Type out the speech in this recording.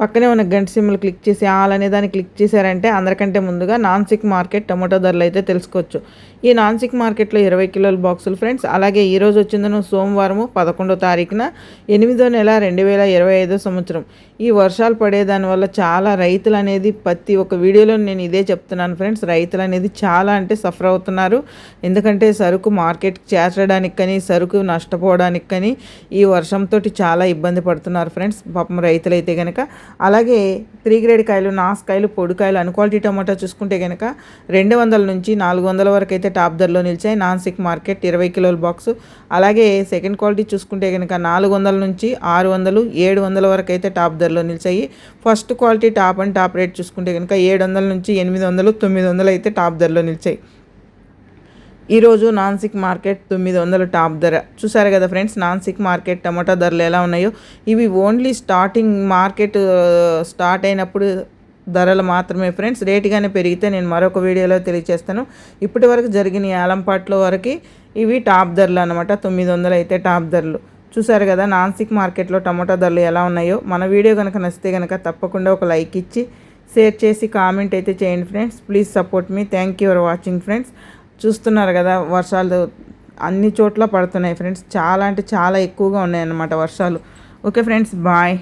పక్కనే ఉన్న గంట సిమ్లు క్లిక్ చేసి ఆల్ అనే దాన్ని క్లిక్ చేశారంటే అందరికంటే ముందుగా నాన్ సిక్ మార్కెట్ టమాటో ధరలు అయితే తెలుసుకోవచ్చు. ఈ నాన్ సిక్ మార్కెట్లో ఇరవై కిలోల బాక్సులు ఫ్రెండ్స్. అలాగే ఈరోజు వచ్చిందను సోమవారము పదకొండో తారీఖున ఎనిమిదో నెల రెండు వేల ఇరవై ఐదో సంవత్సరం. ఈ వర్షాలు పడే దానివల్ల చాలా రైతులు అనేది ప్రతి ఒక వీడియోలో నేను ఇదే చెప్తున్నాను ఫ్రెండ్స్. రైతులు అనేది చాలా అంటే సఫర్ అవుతున్నారు. ఎందుకంటే సరుకు మార్కెట్కి చేర్చడానికి కానీ సరుకు నష్టపోవడానికి కానీ ఈ వర్షంతో చాలా ఇబ్బంది పడుతున్నారు ఫ్రెండ్స్. పాపం రైతులైతే కనుక అలాగే త్రీ గ్రేడ్ కాయలు నాసుకాయలు పొడికాయలు అన్క్వాలిటీ టమాటా చూసుకుంటే కనుక రెండు వందల నుంచి నాలుగు వందల వరకు అయితే టాప్ ధరలో నిలిచాయి. నాన్ సిక్ మార్కెట్ ఇరవై కిలోల బాక్స్. అలాగే సెకండ్ క్వాలిటీ చూసుకుంటే కనుక నాలుగు వందల నుంచి ఆరు వందలు ఏడు వందల వరకు అయితే టాప్ ధరలో నిలిచాయి. First quality top and top rate చూసుకుంటే కనుక ఏడు వందల నుంచి ఎనిమిది వందలు తొమ్మిది వందలు అయితే టాప్ ధరలో నిలిచాయి. ఈరోజు నాన్సిక్ మార్కెట్ తొమ్మిది వందల టాప్ ధర. చూసారు కదా ఫ్రెండ్స్ నాన్సిక్ మార్కెట్ టమాటా ధరలు ఎలా ఉన్నాయో? ఇవి ఓన్లీ స్టార్టింగ్ మార్కెట్ స్టార్ట్ అయినప్పుడు ధరలు మాత్రమే ఫ్రెండ్స్. రేటుగానే పెరిగితే నేను మరొక వీడియోలో తెలియజేస్తాను. ఇప్పటి వరకు జరిగిన ఏలంపాట్లో వరకు ఇవి టాప్ ధరలు అనమాట తొమ్మిది వందలు అయితే టాప్ ధరలు. చూసారు కదా నాన్సిక్ మార్కెట్లో టమాటా ధరలు ఎలా ఉన్నాయో? మన వీడియో కనుక నచ్చితే కనుక తప్పకుండా ఒక లైక్ ఇచ్చి షేర్ చేసి కామెంట్ అయితే చేయండి friends. Please support me. Thank you for watching friends. చూస్తున్నారు కదా వర్షాలు అన్ని చోట్ల పడుతున్నాయి. ఫ్రెండ్స్ చాలా అంటే చాలా ఎక్కువగా ఉన్నాయన్నమాట వర్షాలు. Okay friends bye.